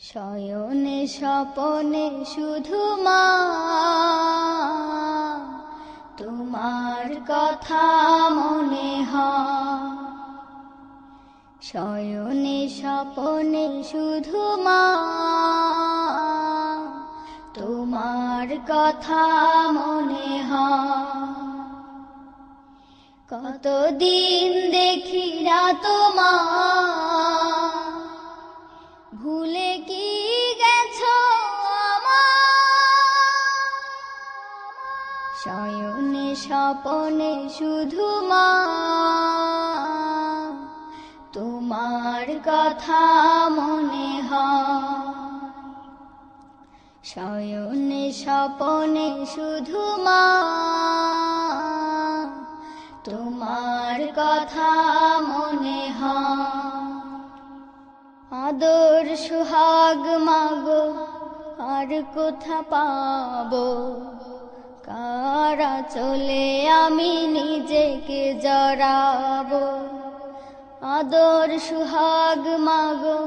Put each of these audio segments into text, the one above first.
শয়নে স্বপনে শুধু মা, তোমার কথা মনে হয়। শয়নে স্বপনে শুধু মা, তোমার কথা মনে হয়। কতদিন দেখি না তোমার ভুলে কি গেছো শয়নে স্বপনে শুধু মা। তোমার কথা মনে হয়। শয়নে স্বপনে শুধু মা। তোমার কথা মনে হয়। আদর সুহাগ মাগো, আর কোথা পাবো? কারা চলে আমি নিজেকে জড়াবো? আদর সুহাগ মাগো,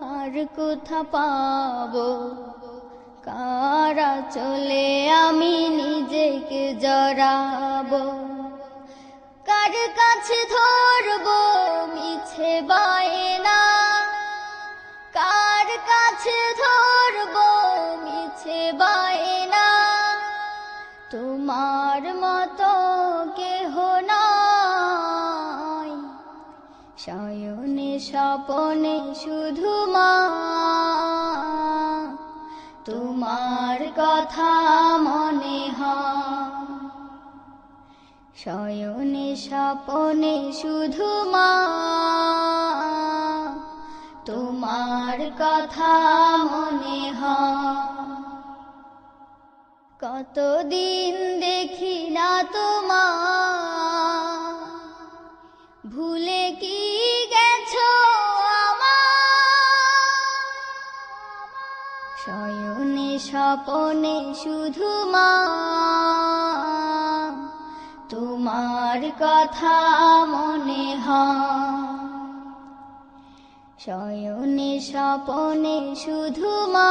আর কোথা পাবো? কারা চলে আমি নিজেকে জড়াবো? কার কাছে ধরবো বায়না তোমার মতো কেহ নাই। শয়নে স্বপনে শুধু মা, তোমার কথা মনে হয়। শয়নে স্বপনে শুধু মা, তোমার কথা মনে হয়। কতদিন দেখি না তোমার ভুলে কি গেছো শয়নে স্বপনে শুধু মা। তোমার কথা মনে হয়। শয়নে স্বপনে শুধু মা।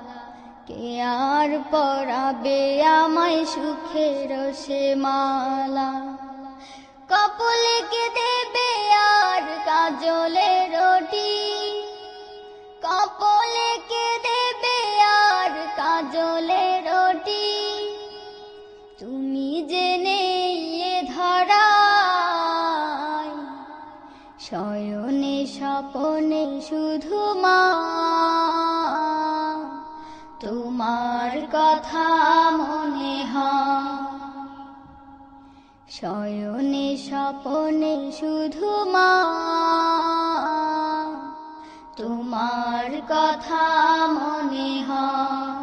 কে আর পড়াবে আমায় সুখের সে মালা? কপলে কে দেবে আর কাজলে রটি? কপলে কে দেবে আর কাজলে রটি? তুমি জেনে এ ধরায়, শয়নে স্বপনে শুধু মা কথা মনে হয়। শয়নে স্বপনে শুধু মা, তোমার কথা মনে হয়।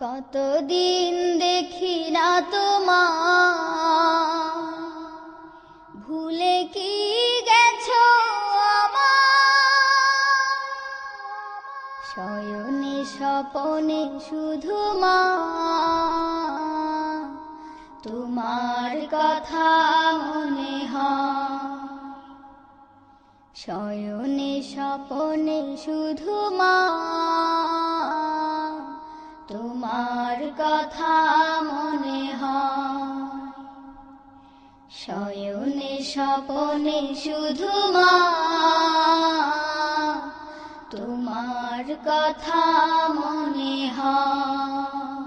কতদিন দেখি না তোমার, ভুলে কি স্বপনে শুধু মা, তোমার কথা মনে হয়। শয়নে স্বপনে শুধু মা, তোমার কথা মনে হয়। শয়নে স্বপনে শুধু মা তোমার কথা মনে হয়।